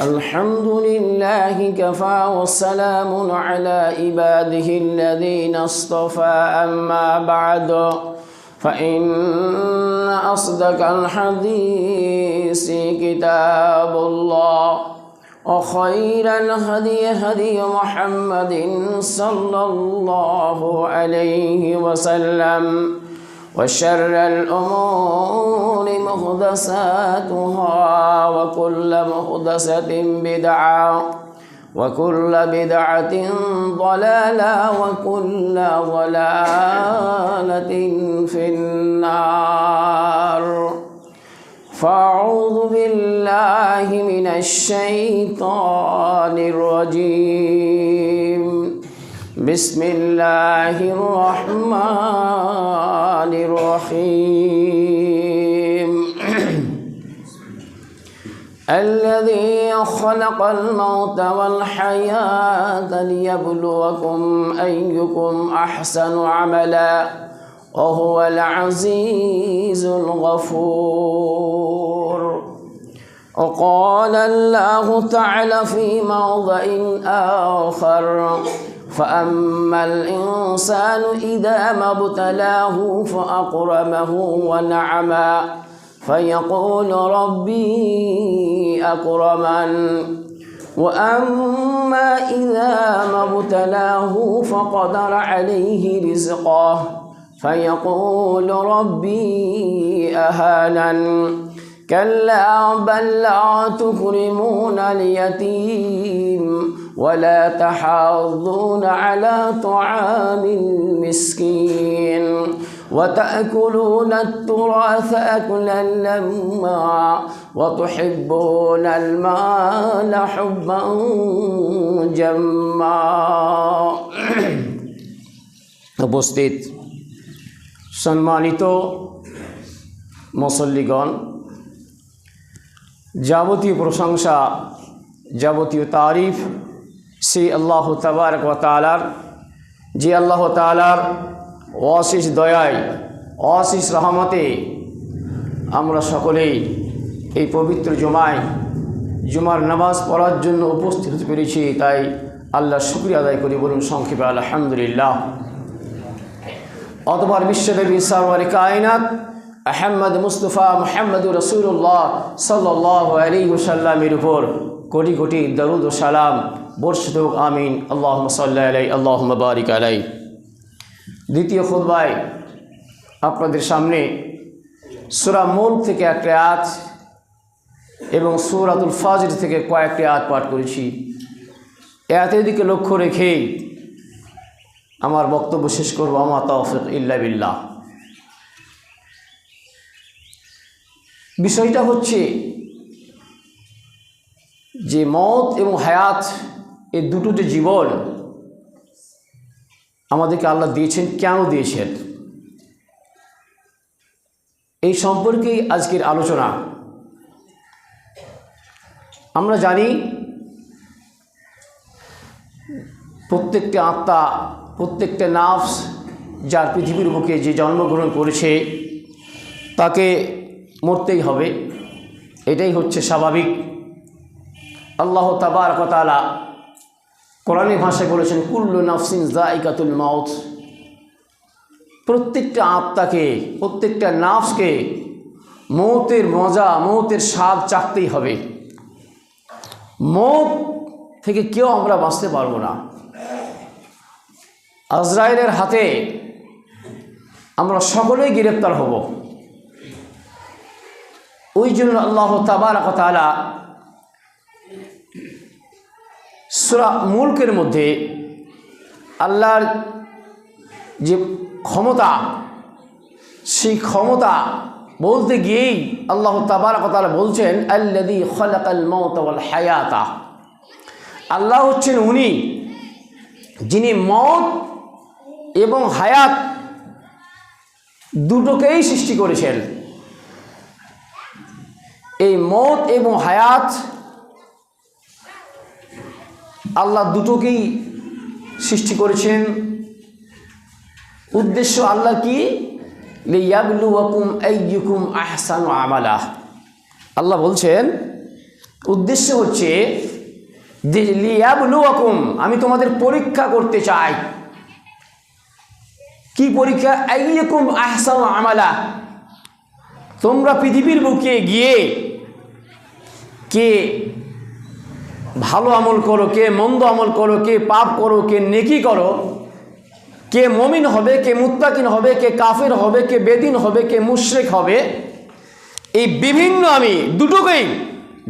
الحمد لله كفى والسلام على عباده الذين اصطفى أما بعد فإن أصدق الحديث كتاب الله وخير الهدي هدي محمد صلى الله عليه وسلم. وشر الأمور محدثاتها وكل محدثة بدعة وكل بدعة ضلالة وكل ضلالة في النار. فأعوذ بالله من الشيطان الرجيم. بسم الله الرحمن الرحيم. الذي خلق الموت والحياة ليبلوكم أيكم أحسن عملا وهو العزيز الغفور. وقال الله تعالى في موضع آخر فأما الإنسان إذا ما ابتلاه فأقرمه ونعما فيقول ربي أكرمن وأما إذا ما ابتلاه فقدر عليه رزقه فيقول ربي أهانن كلا بل لا تكرمون اليتيم ولا تحاضون على طعام المسكين وتأكلون التراث أكلا لما وتحبون المال حبا جما উপস্থিত সম্মানিত মুসল্লিগণ যাবতীয় প্রশংসা, যাবতীয় তারিফ সেই আল্লাহ তাবারক তালার যে আল্লাহ তালার অশেষ দয়ায়, অশেষ রহমতে আমরা সকলেই এই পবিত্র জমায়, জুমার নামাজ পড়ার জন্য উপস্থিত হতে পেরেছি, তাই আল্লাহ শুক্রিয়া আদায় করি বলুন সংক্ষেপে আলহামদুলিল্লাহ। অতবার বিশ্বদেবী সারওয়ারি কায়নাত আহম্মদ মুস্তফা মোহাম্মদ রসুল্লাহ সাল্লাহ আলী সাল্লামের উপর কোটি কোটি দরুদ ও সালাম বর্ষিত আমিন। আল্লাহ সাল্লাহ আলাই আল্লাহ বারিক আলাই। দ্বিতীয় খুদ্বায় আপনাদের সামনে সুরা মূল থেকে একটা আয়াত এবং সুরাতুল ফাজির থেকে কয়েকটি আয়াত পাঠ করেছি। এতের দিকে লক্ষ্য রেখেই আমার বক্তব্য শেষ করব। আমার তৌফিক ইল্লা বিল্লাহ। বিষয়টা হচ্ছে যে মত এবং হায়াত এই দুটো যে জীবন আমাদেরকে আল্লাহ দিয়েছেন, কেন দিয়েছেন? এই সম্পর্কেই আজকের আলোচনা। আমরা জানি প্রত্যেকটা আত্মা, প্রত্যেকটা নাফস যার পৃথিবীর বুকে যে জন্মগ্রহণ করেছে, তাকে মরতেই হবে। এটাই হচ্ছে স্বাভাবিক। আল্লাহ তাবার কতালা কোরআনে ভাষায় বলেছেন, কুল্লু নাফসিন জাইকাতুল মাউথ প্রত্যেকটা আত্মাকে, প্রত্যেকটা নাফসকে মৌতের মজা, মৌতের স্বাদ চাকতেই হবে। মৌত থেকে কেউ আমরা বাঁচতে পারব না। আজরায়েলের হাতে আমরা সকলেই গ্রেপ্তার হব। ওই জন্য আল্লাহ তাবারকতালা সুরা মুলকের মধ্যে আল্লাহর যে ক্ষমতা, সেই ক্ষমতা বলতে গিয়েই আল্লাহ তাবারকতালা বলছেন আল্লাদি খলাকাল মৌতল হায়াতা আল্লাহ হচ্ছেন উনি যিনি মত এবং হায়াত দুটোকেই সৃষ্টি করেছেন। এই মত এবং হায়াত আল্লাহ দুটোকেই সৃষ্টি করেছেন। উদ্দেশ্য আল্লাহ কি? আহসানু আমালা। আল্লাহ বলছেন, উদ্দেশ্য হচ্ছে যে আমি তোমাদের পরীক্ষা করতে চাই। কি পরীক্ষা? আহসানু আমালা। তোমরা পৃথিবীর বুকে গিয়ে কে ভালো আমল করো, কে মন্দ আমল করো, কে পাপ করো, কে নেকি করো, কে মমিন হবে, কে মুত্তাকিন হবে, কে কাফের হবে, কে বেদিন হবে, কে মুশরেক হবে, এই বিভিন্ন আমি দুটোকেই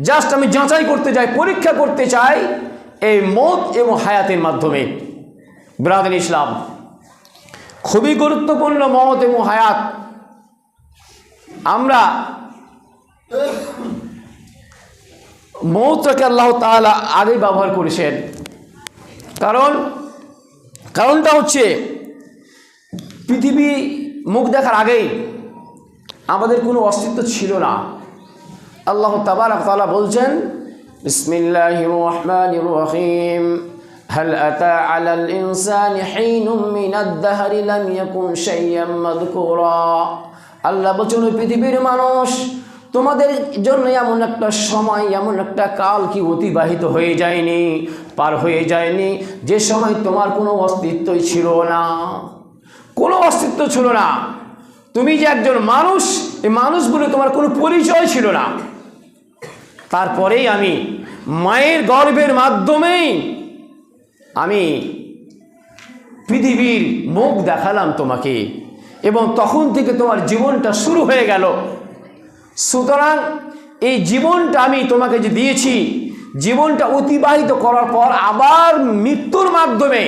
জাস্ট আমি যাচাই করতে চাই, পরীক্ষা করতে চাই এই মত এবং হায়াতের মাধ্যমে। ব্রাদিন ইসলাম খুবই গুরুত্বপূর্ণ মত এবং হায়াত। আমরা মৌতকে আল্লাহ তাআলা আগেই ব্যবহার করেছেন কারণ কারণটা হচ্ছে পৃথিবী মুখ দেখার আগেই আমাদের কোনো অস্তিত্ব ছিল না আল্লাহ তাবারক তাআলা বলছেন বিসমিল্লাহির রহমানির রহিম هل أتى على الإنسان حين من الدهر لم يكن شيئا مذكورا আল্লাহ বলছেন ওই পৃথিবীর মানুষ তোমাদের জন্য এমন একটা সময়, এমন একটা কাল কি অতিবাহিত হয়ে যায়নি, পার হয়ে যায়নি। যে সময় তোমার কোনো অস্তিত্বই ছিল না। কোনো অস্তিত্ব ছিল না। তুমি যে একজন মানুষ, এই মানুষ বলে তোমার কোনো পরিচয় ছিল না। তারপরেই আমি মায়ের গর্ভের মাধ্যমেই আমি পৃথিবীর মুখ দেখালাম তোমাকে। এবং তখন থেকে তোমার জীবনটা শুরু হয়ে গেল। সুতরাং এই জীবনটা আমি তোমাকে যে দিয়েছি, জীবনটা অতিবাহিত করার পর আবার মৃত্যুর মাধ্যমে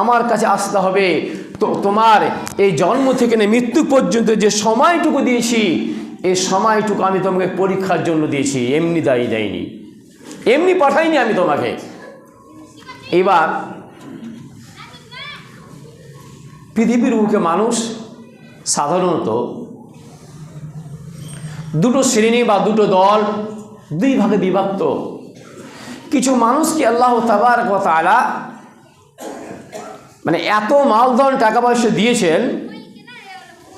আমার কাছে আসতে হবে। তো তোমার এই জন্ম থেকে মৃত্যু পর্যন্ত যে সময়টুকু দিয়েছি, এই সময়টুকু আমি তোমাকে পরীক্ষার জন্য দিয়েছি, এমনি দায়ী দেয়নি। এমনি পাঠাইনি আমি তোমাকে। এবার পৃথিবীর বুকে মানুষ সাধারণত দুটো শ্রেণি বা দুটো দল দুই ভাগে বিভক্ত। কিছু মানুষকে আল্লাহ তাবার তারা মানে এত মালধন টাকা পয়সা দিয়েছেন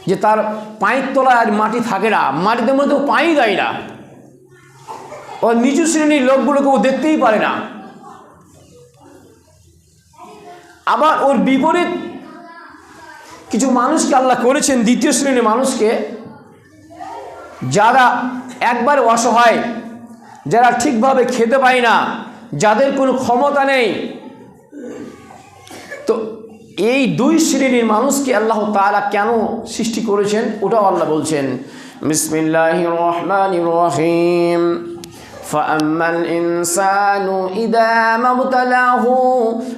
যে তার পায়ের তলায় আর মাটি থাকে না, মাটিতে মধ্যে পাই দেয় না। ও নিচু শ্রেণির লোকগুলোকে ও দেখতেই পারে না। আবার ওর বিপরীত কিছু মানুষকে আল্লাহ করেছেন, দ্বিতীয় শ্রেণির মানুষকে যারা একবার অসহায় যারা ঠিকভাবে খেতে পায় না যাদের কোনো ক্ষমতা নেই তো এই দুই শ্রেণীর মানুষকে আল্লাহ তাআলা কেন সৃষ্টি করেছেন ওটাও আল্লাহ বলছেন বিসমিল্লাহ রহমান রহিম فأما الإنسان إذا ما ابتلاه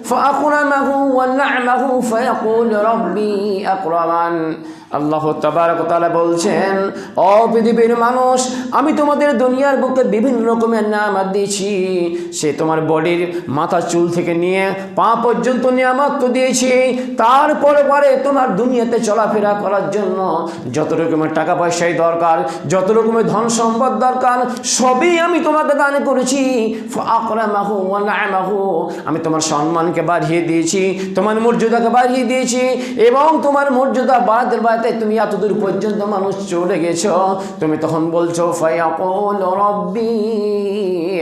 فأكرمه ونعمه فيقول ربي أكرمن আল্লাহ তাআলা বলছেন ও পৃথিবীর মানুষ, আমি তোমাদের দুনিয়ার বুকে বিভিন্ন রকমের নামাত দিয়েছি। সে তোমার বডির মাথা, চুল থেকে নিয়ে পা পর্যন্ত নিয়ামত তো দিয়েছি। তারপরে পরে তোমার দুনিয়াতে চলাফেরা করার জন্য যত রকমের টাকা পয়সাই দরকার, যত রকমের ধন সম্পদ দরকার, সবই আমি তোমাকে দান করেছি। আমি তোমার সম্মানকে বাড়িয়ে দিয়েছি, তোমার মর্যাদাকে বাড়িয়ে দিয়েছি এবং তোমার মর্যাদা বাড়াতে বাড়াতে তুমি এতদূর পর্যন্ত মানুষ চলে গেছ। তুমি তখন বলছো, ফায়াকুল রব্বি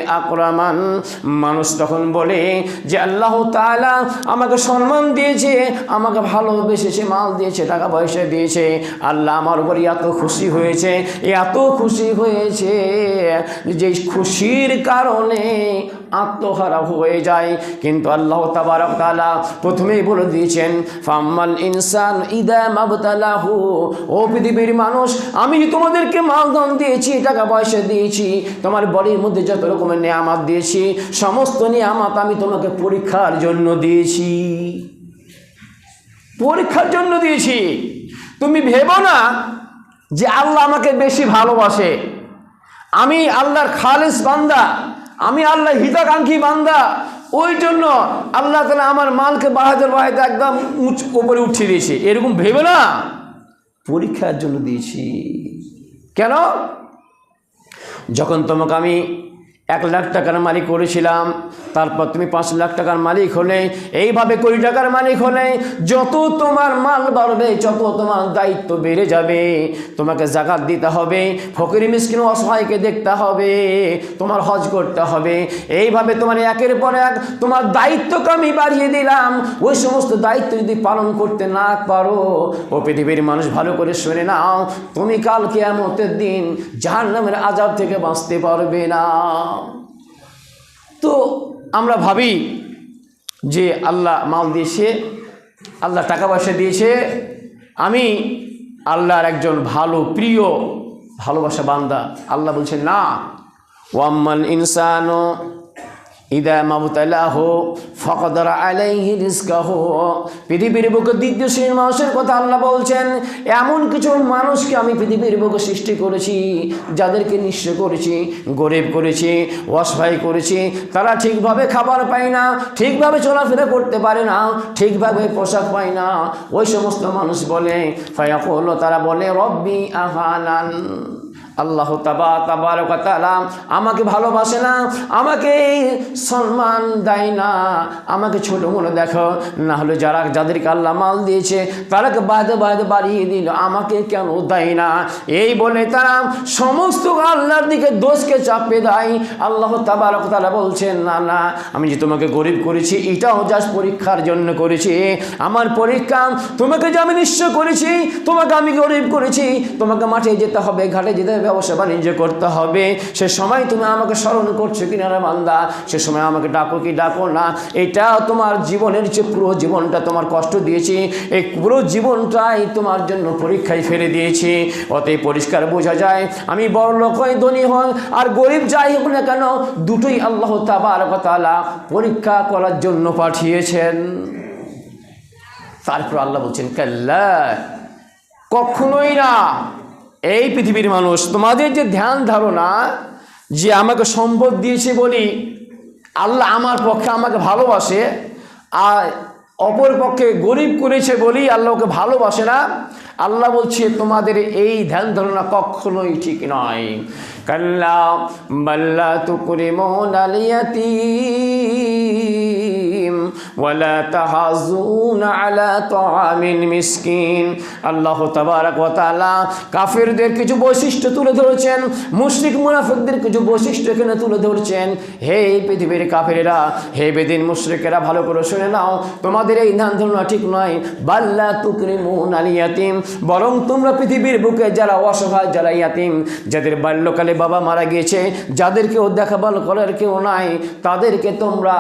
আকরামান। মানুষ তখন বলে যে, আল্লাহ তাআলা আমাকে সম্মান দিয়েছে, আমাকে ভালোবেসেছে মাল দিয়েছে, টাকা পয়সা দিয়েছে। আল্লাহ আমার উপর এত খুশি হয়েছে, এত খুশি হয়েছে যে, খুশির কারণে আত্মহারা হয়ে যায়। কিন্তু আল্লাহ তাবারক তাআলা প্রথমেই বলে দিয়েছেন, ফাম্মাল ইনসান ইদা মাবতালাহু। ও পৃথিবীর মানুষ, আমি তোমাদেরকে মালধন দিয়েছি, টাকা পয়সা দিয়েছি, তোমার বডির মধ্যে যত রকমের নিয়ামত দিয়েছি, সমস্ত নিয়ামত আমি তোমাকে পরীক্ষার জন্য দিয়েছি। পরীক্ষার জন্য দিয়েছি। তুমি ভেবো না যে আল্লাহ আমাকে বেশি ভালোবাসে। আমি আল্লাহর খালেস বান্দা। আমি আল্লাহ হিতাকাঙ্ক্ষী বান্দা। ওই জন্য আল্লাহ তালা আমার মালকে বাড়াতে বাহাতে একদম উঁচ উপরে উঠিয়ে দিয়েছে। এরকম ভেবে না? পরীক্ষার জন্য দিয়েছি। কেন? যখন তোমাকে আমি এক লাখ টাকার মালিক করেছিলাম, তারপর তুমি পাঁচ লাখ টাকার মালিক হলে, এইভাবে কোটি টাকার মালিক হলে যত তোমার মাল বাড়বে, যত তোমার দায়িত্ব বেড়ে যাবে। তোমাকে জাকাত দিতে হবে, ফকির মিসকিন অসহায়কে দেখতে হবে, তোমার হজ করতে হবে। এইভাবে তোমার একের পর এক তোমার দায়িত্বকে আমি বাড়িয়ে দিলাম। ওই সমস্ত দায়িত্ব যদি পালন করতে না পারো, ও পৃথিবীর মানুষ ভালো করে শুনে নাও, তুমি কালকে এমতের দিন জাহান্নামের আজাব থেকে বাঁচতে পারবে না। তো আমরা ভাবি যে আল্লাহ মাল দিয়েছে, আল্লাহ টাকা পয়সা দিয়েছে। আমি আল্লাহর একজন ভালো, প্রিয়, ভালোবাসা বান্দা। আল্লাহ বলছে, না। ওয়াম্মাল ইনসানো ইদা মাবতালাহ ফকদর আলাইহি রিজকাহ। পৃথিবীর বুকে দ্বিতীয় শ্রেণির মানুষের কথা আল্লাহ বলছেন, এমন কিছু মানুষকে আমি পৃথিবীর বুকে সৃষ্টি করেছি, যাদেরকে নিঃস্ব করেছি, গরিব করেছি, অসহায় করেছি, তারা ঠিকভাবে খাবার পায় না, ঠিকভাবে চলাফেরা করতে পারে না, ঠিকভাবে পোশাক পায় না। ওই সমস্ত মানুষ বলে, ফায়াকুল, তারা বলে, রব্বি আহানান আল্লাহ তাবা তাবার আমাকে ভালোবাসে না, আমাকে সম্মান দেয় না। আমাকে ছোট মনে দেখো, না হলে যারা যাদেরকে আল্লাহ মাল দিয়েছে, তারাকে বাদে বাদে বাড়িয়ে দিল, আমাকে কেন দেয় না? এই বলে তারা সমস্ত আল্লাহর দিকে দোষকে চাপে দেয়। আল্লাহ তাবার তালা বলছেন, না না, আমি যে তোমাকে গরিব করেছি, এটাও জাস্ট পরীক্ষার জন্য করেছি। আমার পরীক্ষা তোমাকে যে আমি নিশ্চয় করেছি, তোমাকে আমি গরিব করেছি, তোমাকে মাঠে যেতে হবে, ঘাটে যেতে হবে। ব্যবসা বাণিজ্য করতে হবে। সে সময় তুমি আমাকে স্মরণ করছ কিনা রে বান্দা? সে সময় আমাকে ডাকো কি ডাকো না? এটা তোমার জীবনের যে পুরো জীবনটা তোমার কষ্ট দিয়েছি, এই পুরো জীবনটাই তোমার জন্য পরীক্ষায় ফেলে দিয়েছি। অতএব পরিষ্কার বোঝা যায়, আমি বড় লোক হই ধনী হই, আর গরিব যাই হোক না কেন, দুটোই আল্লাহ তালা পরীক্ষা করার জন্য পাঠিয়েছেন। তারপর আল্লাহ বলছেন, কাল্লা, কখনোই না। এই পৃথিবীর মানুষ, তোমাদের যে ধ্যান ধারণা, যে আমাকে সম্পদ দিয়েছে বলি, আল্লাহ আমার পক্ষে আমাকে ভালোবাসে, আর অপর পক্ষে গরিব করেছে বলি, আল্লাহ ওকে ভালোবাসে না, আল্লাহ বলছে, তোমাদের এই ধ্যান ধারণা কখনোই ঠিক নয়। কাল্লা বাল্লা তুকুরে মন আলিয়াতিম ওয়ালা তাহাজুন আলা তাআমিল মিসকিন। আল্লাহ তাবারাক ওয়া কাফিরদের কিছু বৈশিষ্ট্য তুলে ধরেছেন, মুশরিক মুনাফিকদের কিছু বৈশিষ্ট্য এখানে তুলে ধরছেন। হে পৃথিবীর কাফিরেরা, হে বেদিন মুশরিকেরা, ভালো করে শুনে নাও, তোমাদের এই ধ্যান ধারণা ঠিক নয়। বাল্লা তুকরিমুন আল ইয়াতিম বরং তোমরা পৃথিবীর বুকে যারা অসহায়, যারা ইয়াতিম, যাদের বাল্যকালে বাবা মারা গিয়েছে, যাদেরকেও দেখাভাল করার কেউ নাই, তাদেরকে তোমরা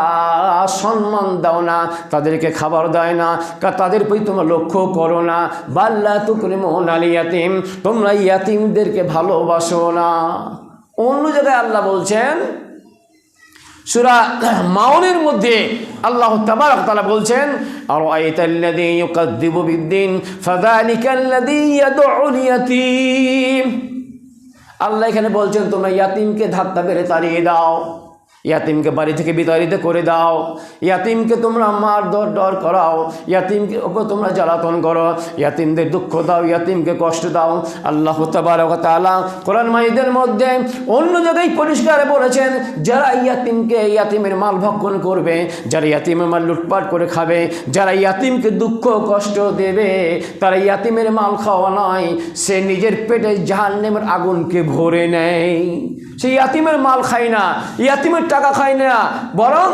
সম্মান দাও না, তাদেরকে খাবার দেয় না তাদের প্রতি তোমরা লক্ষ্য করো না। বাল্লা তুকরিমুন আল ইয়াতিম, তোমরা ইয়াতিমদেরকে ভালোবাসো না। অন্য জায়গায় আল্লাহ বলছেন, সুরা মাউনের মধ্যে আল্লাহ তাআলা বলছেন আর আল্লাহ এখানে বলছেন, তোমরা ইয়াতিমকে ধাক্কা মেরে তাড়িয়ে দাও। ইয়াতিমকে বাড়ি থেকে বিতাড়িত করে দাও। ইয়াতিমকে তোমরা মার দর ডর করাও। ইয়াতিমকে ওকে তোমরা জ্বালাতন করো। ইয়াতিমদের দুঃখ দাও, ইয়াতিমকে কষ্ট দাও। আল্লাহ তাআলা কোরআন মাইদের মধ্যে অন্য জায়গায় পরিষ্কার বলেছেন, যারা ইয়াতিমকে ইয়াতিমের মাল ভক্ষণ করবে, যারা ইয়াতিমের মাল লুটপাট করে খাবে, যারা ইয়াতিমকে দুঃখ কষ্ট দেবে, তারা ইয়াতিমের মাল খাওয়া নয়, সে নিজের পেটে জাহান্নামের আগুনকে ভরে নেয়। সে ইয়াতিমের মাল খায় না। ইয়াতিমের টাকা খায় না, বরং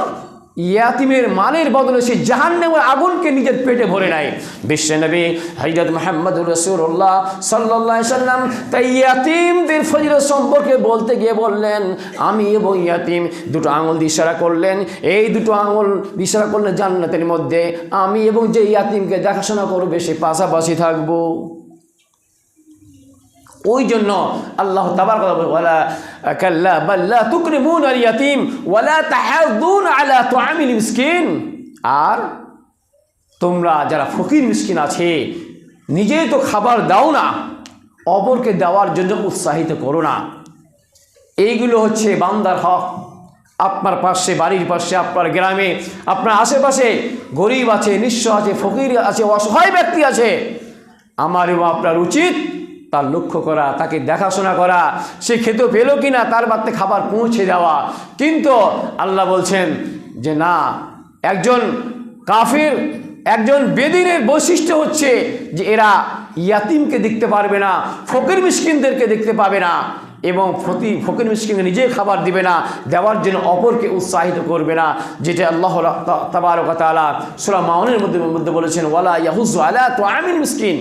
ইয়াতিমের মালের বদলে সে জাহান্নামের আগুনকে নিজের পেটে ভরে নেয়। বিশ্বনবী হজরত মোহাম্মদ রসুল্লাহ সাল্লাহ সাল্লাম তাই ইয়াতিমদের ফজিলত সম্পর্কে বলতে গিয়ে বললেন, আমি এবং ইয়াতিম দুটো আঙুল দিয়ে ইশারা করলেন। এই দুটো আঙুল ইশারা করলেন জান্নাতের মধ্যে আমি এবং যে ইয়াতিমকে দেখাশোনা করবে সে পাশাপাশি থাকব। ওই জন্য আল্লাহ তাবার কথা ওয়ালা তাহাদুন আর তোমরা যারা ফকির মিসকিন আছে, নিজেই তো খাবার দাও না, অপরকে দেওয়ার জন্য উৎসাহিত করো না। এইগুলো হচ্ছে বান্দার হক। আপনার পাশে, বাড়ির পাশে, আপনার গ্রামে, আপনার আশেপাশে গরিব আছে, নিঃস্ব আছে, ফকির আছে, অসহায় ব্যক্তি আছে। আমার এবং আপনার উচিত তার লক্ষ্য করা, তাকে দেখাশোনা করা, সে খেতে পেল কি না তার বাড়িতে খাবার পৌঁছে দেওয়া। কিন্তু আল্লাহ বলছেন যে, না, একজন কাফির, একজন বেদিনের বৈশিষ্ট্য হচ্ছে যে, এরা ইয়াতিমকে দেখতে পারবে না, ফকির মিসকিনদেরকে দেখতে পাবে না এবং ফতি ফকির মিসকিনকে নিজে খাবার দিবে না, দেওয়ার জন্য অপরকে উৎসাহিত করবে না। যেটা আল্লাহ তাবারক তালা সুরা মাউনের মধ্যে মধ্যে বলেছেন, ওয়ালা ইয়াহুজ আলা তো আমিন মিসকিন।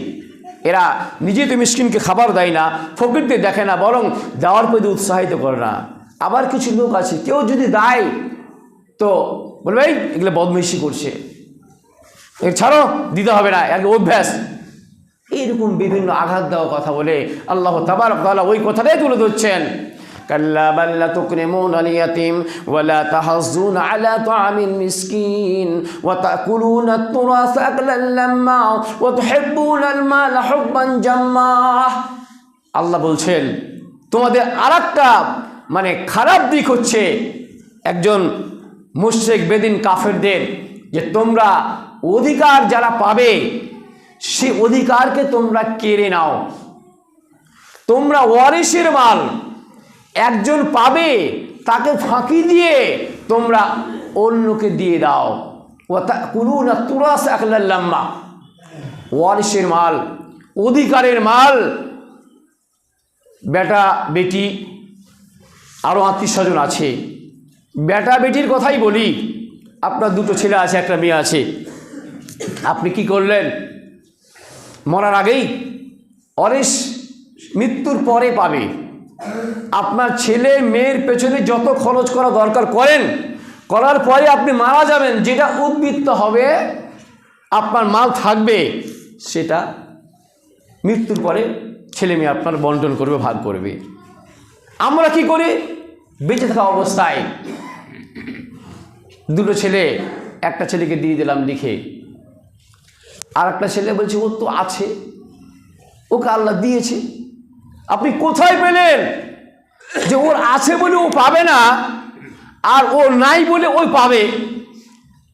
এরা নিজে তো মিসকিনকে খাবার দেয় না, ফকিরদের দেখে না, বরং দেওয়ার প্রতি উৎসাহিত করে না। আবার কিছু লোক আছে, কেউ যদি দেয়, তো বলবে, এই, এগুলো বদমেশি করছে। এর ছাড়ো, দিতে হবে না এক অভ্যাস। এইরকম বিভিন্ন আঘাত দেওয়া কথা বলে আল্লাহ তাবার ওই কথাটাই তুলে ধরছেন। كلا بل لا تكرمون اليتيم ولا تحضون على طعام المسكين وتأكلون التراث أكلا لما وتحبون المال حبا جما আল্লাহ বলছেন তোমাদের আরেকটা মানে খারাপ দিক হচ্ছে একজন মুশ্রিক বেদিন কাফেরদের যে তোমরা অধিকার যারা পাবে সে অধিকারকে তোমরা কেড়ে নাও তোমরা ওয়ারিসের মাল একজন পাবে, তাকে ফাঁকি দিয়ে তোমরা অন্যকে দিয়ে দাও। কুলু না তুরাস আকলাল্লাম্মা ওয়ারিসের মাল, অধিকারের মাল। বেটা, বেটি আরও আত্মীয় স্বজন আছে। বেটা, বেটির কথাই বলি, আপনার দুটো ছেলে আছে, একটা মেয়ে আছে। আপনি কি করলেন? মরার আগেই অরেশ মৃত্যুর পরে পাবে। আপনার ছেলে, মেয়ের পেছনে যত খরচ করা দরকার করেন, করার পরে আপনি মারা যাবেন, যেটা উদ্বৃত্ত হবে, আপনার মাল থাকবে, সেটা মৃত্যুর পরে ছেলে মেয়ে আপনার বন্টন করবে, ভাগ করবে। আমরা কি করি? বেঁচে থাকা অবস্থায় দুটো ছেলে, একটা ছেলেকে দিয়ে দিলাম লিখে। আর একটা ছেলে বলছে, ও তো আছে। ওকে আল্লাহ দিয়েছে। আপনি কোথায় পেলেন? যে ওর আছে বলে ও পাবে না, আর ও নাই বলে ওই পাবে।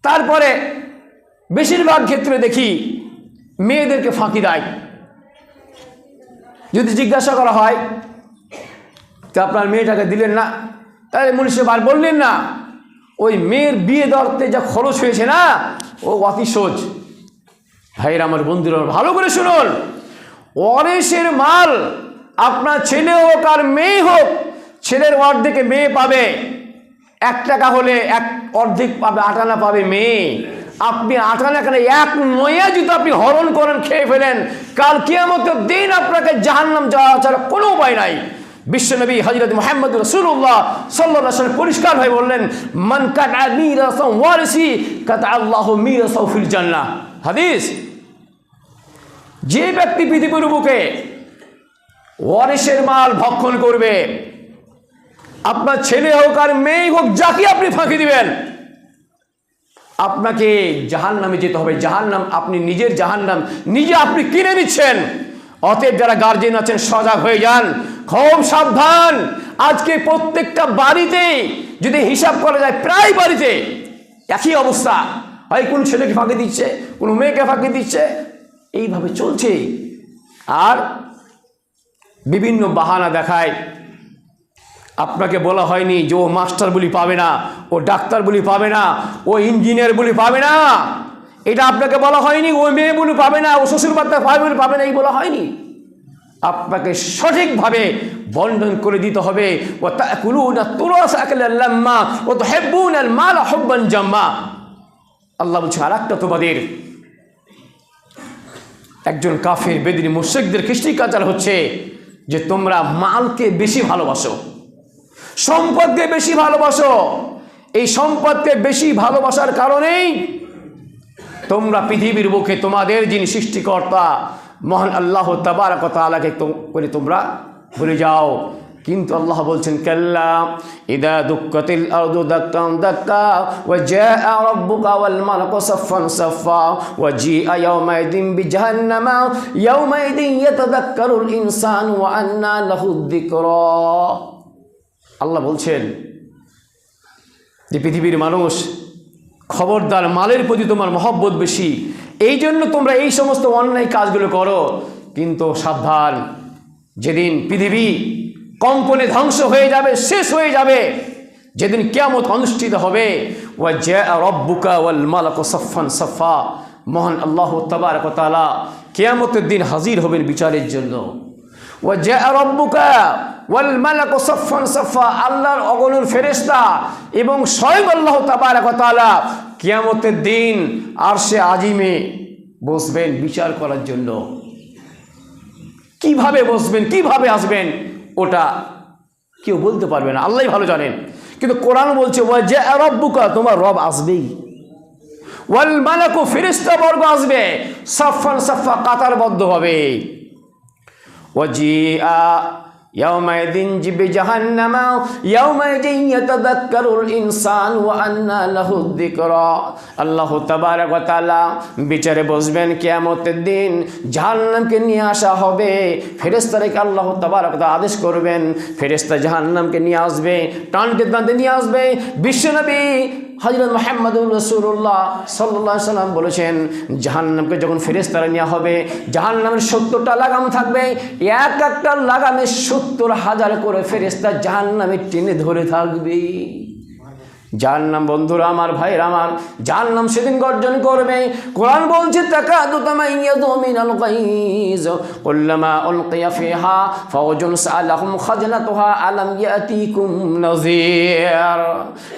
তারপরে বেশিরভাগ ক্ষেত্রে দেখি মেয়েদেরকে ফাঁকি দেয়। যদি জিজ্ঞাসা করা হয় তো আপনার মেয়েটাকে দিলেন না, তাহলে মুনিশিপাল বললেন না, ওই মেয়ের বিয়ে দরতে যা খরচ হয়েছে না, ও অতি সোজ ভাইয়ের আমার বন্ধুরা, ভালো করে শুনুন। অরেশের মাল আপনার ছেলে হোক আর মেয়ে হোক, ছেলের অর্ধেকে মেয়ে পাবে। এক টাকা হলে এক অর্ধেক পাবে, আটানা পাবে মেয়ে। আপনি আটানা কেন, এক নয়া যদি আপনি হরণ করেন, খেয়ে ফেলেন। কাল কিয়ামতের দিন আপনাকে জাহান্নাম যাওয়া ছাড়া কোনো উপায় নাই। বিশ্বনবী হজরত মোহাম্মদ রসুল্লাহ সাল্লাহ সাল্লাম পরিষ্কার হয়ে বললেন, মান কাটা ওয়ারিসি কাতা আল্লাহ মিরাসাউ ফিল জান্নাহ। হাদিস? যে ব্যক্তি পৃথিবীর বুকে ওয়ারিসের মাল ভক্ষণ করবে। আপনার ছেলে হোক আর মেয়ে হোক, যাকে আপনি ফাঁকি দিবেন, আপনাকে জাহান নামে যেতে হবে। জাহান নাম আপনি নিজের জাহান নাম নিজে আপনি কিনে নিচ্ছেন। অতএব যারা গার্জেন আছেন, সজাগ হয়ে যান। খুব সাবধান। আজকে প্রত্যেকটা বাড়িতে যদি হিসাব করা যায়, প্রায় বাড়িতে একই অবস্থা। হয় কোন ছেলেকে ফাঁকি দিচ্ছে, কোনো মেয়েকে ফাঁকি দিচ্ছে, এইভাবে চলছে। আর বিভিন্ন বাহানা দেখায়। আপনাকে বলা হয়নি যে ও মাস্টার বলি পাবে না, ও ডাক্তার বলি পাবে না, ও ইঞ্জিনিয়ার বলি পাবে না। এটা আপনাকে বলা হয়নি, ও মেয়ে বলি পাবে না, ও শ্বশুর বার্তা পাবে বলে পাবে না, এই বলা হয়নি। আপনাকে সঠিকভাবে বন্টন করে দিতে হবে। ও তাকুলুন ও তো হেব্বুন মাল হব্বান জাম্মা। আল্লাহ বলছে আর একটা তোমাদের। একজন কাফের, বেদিনী মুশ্রিকদের খ্রিস্টি কাচার হচ্ছে। যে তোমরা মালকে বেশি ভালোবাসো, সম্পদকে বেশি ভালোবাসো। এই সম্পদকে বেশি ভালোবাসার কারণেই তোমরা পৃথিবীর বুকে তোমাদের যিনি সৃষ্টিকর্তা, মহান আল্লাহ তাবারক তাআলাকে তো- করে তোমরা ভুলে যাও। কিন্তু আল্লাহ বলছেন দাক্কা, ওয়া আল্লাহ বলছেন, যে পৃথিবীর মানুষ খবরদার, মালের প্রতি তোমার মহব্বত বেশি এই জন্য তোমরা এই সমস্ত অন্যায় কাজগুলো করো। কিন্তু সাবধান, যেদিন পৃথিবী কম্পনে ধ্বংস হয়ে যাবে, শেষ হয়ে যাবে। যেদিন কেয়ামত অনুষ্ঠিত হবে ওয়া জা রব্বুকা ওয়াল মালাক সফান সফা মহান আল্লাহ তাবারক ওয়া কেয়ামতের দিন হাজির হবেন বিচারের জন্য। ওয়া জা রব্বুকা ওয়াল মালাক সফান সফা আল্লাহর অগণুর ফেরেশতা এবং স্বয়ং আল্লাহ তাবারক ওয়া তাআলা কিয়ামতের দিন আর সে আজিমে বসবেন বিচার করার জন্য। কীভাবে বসবেন, কীভাবে আসবেন? ওটা কেউ বলতে পারবে না। আল্লাহ ভালো জানেন। কিন্তু কোরআন বলছে ওয়া যে রব্বুকা তোমার রব আসবেই। ওয়াল মালাকু ফিরিস্তা বর্গ আসবে সাফান সাফা কাতারবদ্ধ হবে। ওয়া আল্লাহ বিচারে বসবেন কিয়ামতের দিন, জাহান্নামকে নিয়ে আসা হবে। ফেরেশতাদেরকে আল্লাহ তাবারাক আদেশ করবেন, ফেরেশতা জাহান্নামকে নিয়ে আসবে টান টানতে নিয়ে আসবে। বিশ্বনবী হজরত মোহাম্মদুর রসুল্লাহ সাল্লাহ সাল্লাম বলেছেন, জাহান্নামকে যখন ফেরেস্তারা নেওয়া হবে, জাহান্নামের সত্তরটা লাগাম থাকবে, এক একটা লাগামে সত্তর হাজার করে ফেরেস্তা জাহান্নামে টেনে ধরে থাকবে যার নাম বন্ধুরা আমার, ভাইয়ের আমার, যার নাম সেদিন গর্জন করবে। কোরআন বলছে তাকা নাযীর।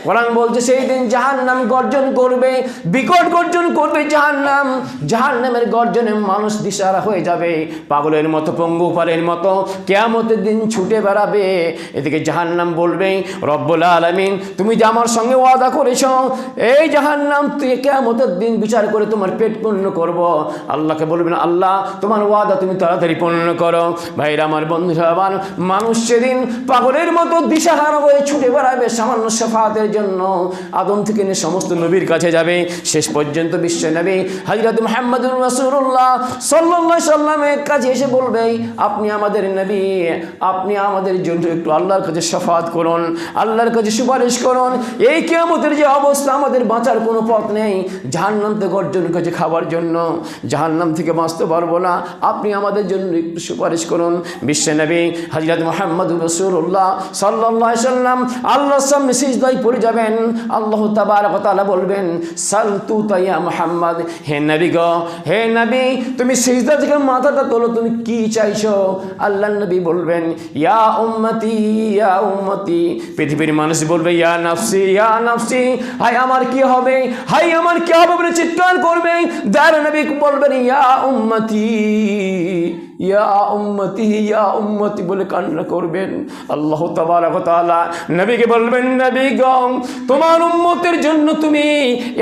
কোরআন বলছে, সেই দিন জাহান্নাম গর্জন করবে, বিকট গর্জন করবে জাহান্নাম। জাহান্নামের গর্জনে মানুষ দিশারা হয়ে যাবে, পাগলের মতো পঙ্গু পারের মতো কেয়ামতের দিন ছুটে বেড়াবে। এদিকে জাহান্নাম বলবে, রব্বুল আলামিন, তুমি যে আমার সঙ্গে ওয়াদা করেছ। এই জাহান্নাম তুই কেয়ামতের দিন বিচার করে তোমার পেট পূর্ণ করব। আল্লাহকে বলবেন আল্লাহ, তোমার ওয়াদা তুমি তাড়াতাড়ি পূর্ণ করো। ভাইরা, আমার বন্ধুরা আমার মানুষ সেদিন পাগলের মতো দিশাহারা হয়ে ছুটে বেড়াবে সামান্য শেফাতের জন্য। আদম থেকে নিয়ে সমস্ত নবীর কাছে যাবে, শেষ পর্যন্ত বিশ্ব নবী। হাজরত মোহাম্মদুর রসুল্লাহ সাল্লাহ সাল্লামের কাছে এসে বলবে, আপনি আমাদের নবী, আপনি আমাদের জন্য একটু আল্লাহর কাছে শফাত করুন, আল্লাহর কাছে সুপারিশ করুন। এই কেয়ামতের যে অবস্থা আমাদের বাঁচার কোনো পথ নেই। জাহান্নাম থেকে গর্জন কাছে খাবার জন্য। জাহান্নাম থেকে বাঁচতে পারব না। আপনি আমাদের জন্য একটু সুপারিশ করুন। বিশ্ব নবী হজরত মোহাম্মদ রসুল্লাহ সাল্লাহ সাল্লাম আল্লাহ সামনে সিজদাই পড়ে যাবেন। আল্লাহ তাবার তালা বলবেন সাল তু তাইয়া মোহাম্মদ, হে নবী গ, হে নবী, তুমি সিজদা থেকে মাথাটা তোলো, তুমি কি চাইছো? আল্লাহ নবী বলবেন, ইয়া উম্মতি ইয়া উম্মতি। পৃথিবীর মানুষ বলবে, ইয়া নাফসি, ইয়া নাফসি হাই আমার কি হবে? হাই আমার কি হবে বলে চিৎকার করবে? দার নবী বলবেন, ইয়া উম্মতি ইয়া উম্মতি ইয়া উম্মতি বলে কান্না করবেন। আল্লাহ তাআলা নবীকে বলবেন, নবী গম তোমার উম্মতের জন্য তুমি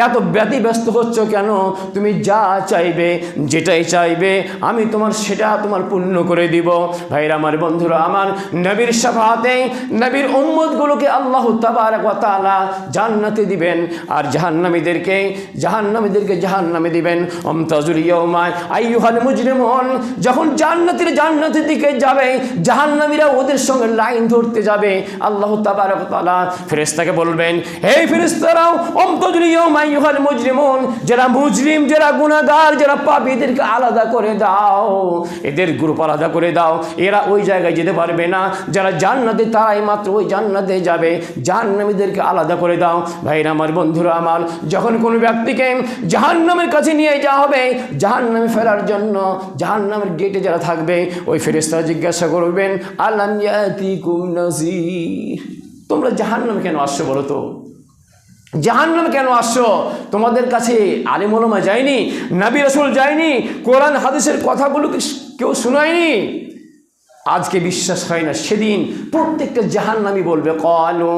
এত ব্যতিব্যস্ত হচ্ছ কেন? তুমি যা চাইবে, যেটাই চাইবে, আমি তোমার সেটা তোমার পূর্ণ করে দিব। ভাইরা আমার বন্ধুরা, আমার নবীর সাফাতে নবীর উম্মতগুলোকে আল্লাহ তাআলা জান্নাতে দিবেন আর জাহান্নামীদেরকে জাহান্নামীদেরকে জাহান্নামে দিবেন। অমতাজুল ইয়াউমা আইয়ুহাল মুজরিমুন, যখন জান্নাতের জান্নাতের দিকে যাবে, জাহান্নামীরা ওদের সঙ্গে লাইন ধরতে যাবে। আল্লাহ তাবারক তাআলা ফেরেশতাকে বলবেন, হে ফেরেশতারাও অমতাজুল ইয়াউমা আইয়ুহাল মুজরিমুন, যারা মুজরিম, যারা গুনাহগার, যারা পাপী, এদেরকে আলাদা করে দাও। এদের গ্রুপ আলাদা করে দাও। এরা ওই জায়গায় যেতে পারবে না। যারা জান্নাতে, তারাই মাত্র ওই জান্নাতে যাবে। জাহান্নামীদেরকে আলাদা করে দাও। ভাইরা আমার বন্ধুরা আমার, যখন কোনো ব্যক্তিকে জাহান্নামের কাছে নিয়ে যাওয়া হবে, জাহান্নামে ফেরার জন্য, জাহান্নামের গেটে যারা থাকবে, ওই ফেরেস্তারা জিজ্ঞাসা করবেন নাজির তোমরা জাহান্নামে কেন আসছো বলো তো? জাহান্নাম কেন আসছো? তোমাদের কাছে আলিমলমা যায়নি? নাবি রসুল যায়নি? কোরআন, হাদিসের কথাগুলো কেউ শোনায়নি? আজকে বিশ্বাস হয় না, সেদিন প্রত্যেকটা জাহান্নামি বলবে, কলো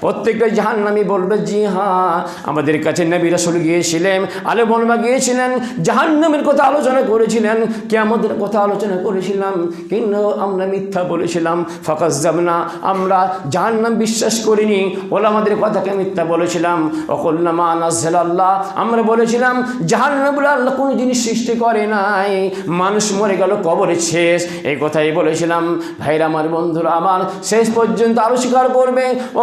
প্রত্যেকটা জাহান্নামি বলবে, জি হ্যাঁ। আমাদের কাছে নবী রাসূল গিয়েছিলেন আলে বলমা গিয়েছিলেন, জাহান্নামের কথা আলোচনা করেছিলেন, কিয়ামতের কথা আলোচনা করেছিলাম, কিন্তু আমরা মিথ্যা বলেছিলাম ফকাস জামনা আমরা জাহান্নাম বিশ্বাস করিনি। ওলা আমাদের কথাকে মিথ্যা বলেছিলাম। অকল্লামা নাজ্জাল আল্লাহ আমরা বলেছিলাম জাহান্নাম বলে আল্লাহ কোনো জিনিস সৃষ্টি করে নাই। মানুষ মরে গেল, কবরে শেষ। এই কথাই বলেছিলাম। ভাইরা, আমার বন্ধুরা, আমার শেষ পর্যন্ত আরও স্বীকার করবে। ও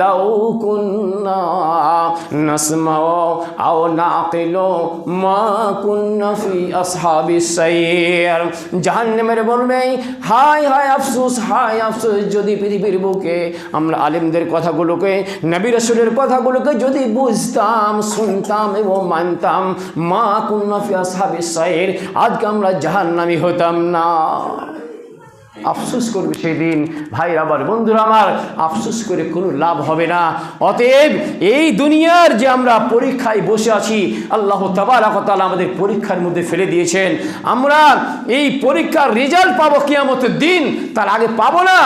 লাউ কুন্না নাসমাউ আও নাকিলু মা কুন্না ফি আসহাবিস সাইর জাহান্নামের বলবে হায় হায় আফসোস হায় আফসোস, যদি পৃথিবীর বুকে আমরা আলেমদের কথাগুলোকে, নবী রাসূলের কথাগুলোকে যদি বুঝতাম, শুনতাম এবং মানতাম, মা কুন্না ফি আসহাবিস আজকে আমরা জাহান্নামী হতাম না। আফসোস করবে সেই দিন। ভাই আমার বন্ধুরা আমার, আফসুস করে কোনো লাভ হবে না। অতএব এই দুনিয়ার যে আমরা পরীক্ষায় বসে আছি, আল্লাহ তাবারাকতাল আমাদের পরীক্ষার মধ্যে ফেলে দিয়েছেন। আমরা এই পরীক্ষার রেজাল্ট পাবো কেয়ামতের দিন, তার আগে পাবো না।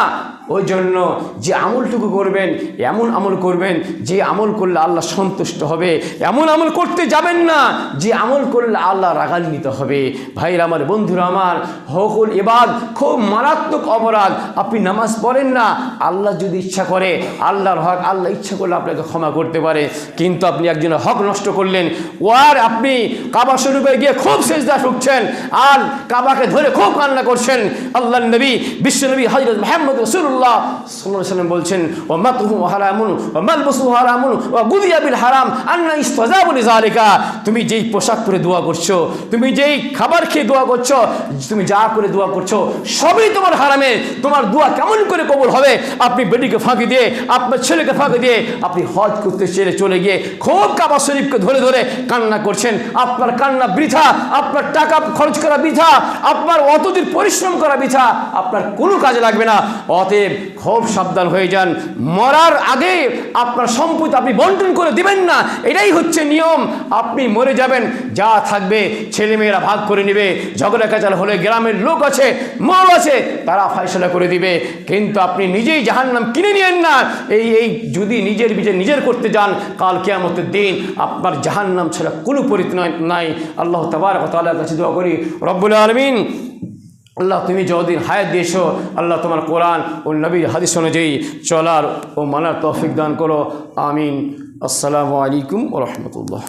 ওই জন্য যে আমলটুকু করবেন, এমন আমল করবেন, যে আমল করলে আল্লাহ সন্তুষ্ট হবে। এমন আমল করতে যাবেন না, যে আমল করলে আল্লাহ রাগান্বিত হবে। ভাইরা আমার, বন্ধুরা আমার, হকুল এবাদ খুব মারাত্মক অপরাধ। আপনি নামাজ পড়েন না, আল্লাহ যদি ইচ্ছা করে, আল্লাহর হক, আল্লাহ ইচ্ছা করলে আপনাকে ক্ষমা করতে পারে। কিন্তু আপনি একজনের হক নষ্ট করলেন ও আর আপনি কাবা স্বরূপে গিয়ে খুব সেজদা ঠুকছেন আর কাবাকে ধরে খুব কান্না করছেন। আল্লাহ নবী বিশ্বনবী হজরত মাহমদ রসুল্লাহ সাল্লাল্লাহু সাল্লাম বলছেন হারামুন হারামুন বিল হারাম তুমি যেই পোশাক পরে দোয়া করছ, তুমি যেই খাবার খেয়ে দোয়া করছ, তুমি যা করে দোয়া করছ, সবই তোমার হারামে। তোমার দোয়া কেমন করে কবুল হবে? আপনি বেটিকে ফাঁকি দিয়ে, আপনার ছেলেকে ফাঁকি দিয়ে আপনি হজ করতে ছেড়ে চলে গিয়ে খুব কাবা শরীফকে ধরে ধরে কান্না করছেন। আপনার কান্না বৃথা, আপনার টাকা খরচ করা বৃথা, আপনার অতদিন পরিশ্রম করা বৃথা, আপনার কোনো কাজে লাগবে না। অতএব খুব সাবধান হয়ে যান। মরার আগে আপনার সম্পদ আপনি বন্টন করে দিবেন না। এটাই হচ্ছে নিয়ম। আপনি মরে যাবেন, যা থাকবে ছেলেমেয়েরা ভাগ করে নেবে। ঝগড়া কাচাল হলে গ্রামের লোক আছে মল আছে, তারা ফয়সলা করে দিবে। কিন্তু আপনি নিজেই জাহান্নাম কিনে নিয়েন না। এই এই যদি নিজের বিচার নিজের করতে যান, কাল কেয়ামতের দিন আপনার জাহান্নাম ছাড়া কোনো পরিত্রাণ নাই। আল্লাহ তাবার তাআলার কাছে দোয়া করি, রব্বুল আলমিন আল্লাহ, তুমি যতদিন হায়াত দিয়েছ, আল্লাহ তোমার কোরআন ও নবীর হাদিস অনুযায়ী চলার ও মানার তৌফিক দান করো। আমিন। আসসালামু আলাইকুম রহমতুল্লাহ।